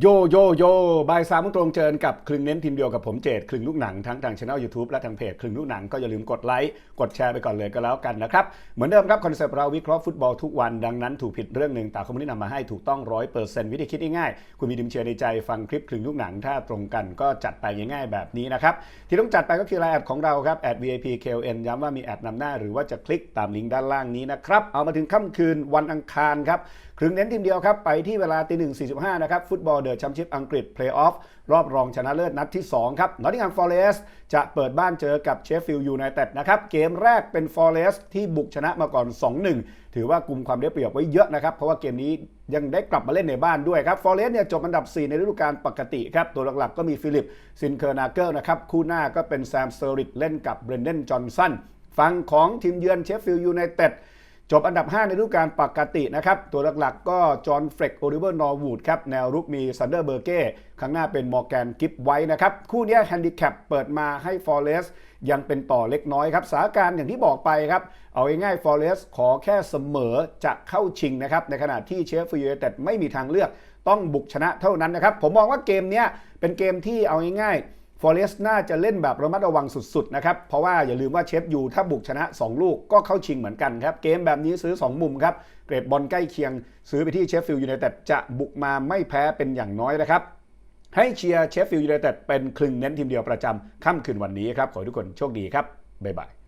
โยโยโยบายสามโมงตรงเจอกับคลึงเน้นทีมเดียวกับผมเจดคลึงลูกหนังทั้งทางช่อง YouTube และทางเพจคลึงลูกหนังก็อย่าลืมกดไลค์กดแชร์ไปก่อนเลยก็แล้วกันนะครับ เหมือนเดิมครับคอนเซปต์เราวิเคราะห์ฟุตบอลทุกวันดังนั้นถูกผิดเรื่องหนึ่งแต่คอมมูนิสต์นำมาให้ถูกต้องร้อยเปอร์เซ็นต์วิธีคิดง่ายๆคุณมีดิมเชียร์ในใจฟังคลิปคลึงลูกหนังถ้าตรงกันก็จัดไปง่ายๆแบบนี้นะครับที่ต้องจัดไปก็คือไลน์แอดของเราครับแอด VIP KLN ย้ำว่ามีแอดนำหน้าหรือว่าจะคลิกตามลิงก์ด้านล่างนี้นะครับเอามาถึงค่ำคืนวันอังคารครับครึ่งเน้นทีมเดียวครับไปที่เวลาตีหนึ่งสี่สิบห้านะครับฟุตบอลเดอะแชมเปี้ยนชิพอังกฤษเพลย์ออฟรอบรองชนะเลิศนัดที่ 2 ครับนอตติงแฮมฟอเรสจะเปิดบ้านเจอกับเชฟฟิลด์ยูไนเต็ดนะครับ เกมแรกเป็นฟอเรสที่บุกชนะมาก่อน 2-1 ถือว่ากลุ่มความได้เปรียบไว้เยอะนะครับ เพราะว่าเกมนี้ยังได้กลับมาเล่นในบ้านด้วยครับ ฟอเรสเนี่ยจบอันดับ 4 ในฤดูกาลปกติครับ ตัวหลักๆก็มีฟิลิปซินเคอร์นาเกิลนะครับ คู่หน้าก็เป็นแซมเซอริกเล่นกับเบรนเดนจอห์นสันฝั่งของทีมเยือนเชฟฟิลด์ยูไนเต็ด จบอันดับ 5 ในฤดูกาลปกตินะครับ ตัวหลักๆ ก็จอห์นเฟรกโอลิเวอร์นอร์วูดครับ แนวรุกมีซันเดอร์เบอร์เก้ข้างหน้าเป็นมอร์แกนกิฟไว้นะครับ คู่นี้แฮนดิแคปเปิดมาให้ฟอร์เรสยังเป็นต่อเล็กน้อยครับสถานการณ์อย่างที่บอกไปครับ เอาง่ายๆฟอร์เรสขอแค่เสมอจะเข้าชิงนะครับ ในขณะที่เชฟฟิลด์ยูไนเต็ดไม่มีทางเลือกต้องบุกชนะเท่านั้นนะครับผมมองว่าเกมนี้เป็นเกมที่เอาง่ายๆ ฟอเรสต์น่าจะเล่นแบบระมัดระวังสุดๆนะครับ เพราะว่าอย่าลืมว่าเชฟยูถ้าบุกชนะ 2 ลูกก็เข้าชิงเหมือนกันครับ เกมแบบนี้ซื้อ 2 มุมครับ เกรดบอลใกล้เคียง ซื้อไปที่เชฟฟิลด์ยูไนเต็ดจะบุกมาไม่แพ้เป็นอย่างน้อยนะครับ ให้เชียร์เชฟฟิลด์ยูไนเต็ดเป็นคลึงเน้นทีมเดียวประจำค่ำคืนวันนี้ครับ ขอให้ทุกคนโชคดีครับ บ๊ายบาย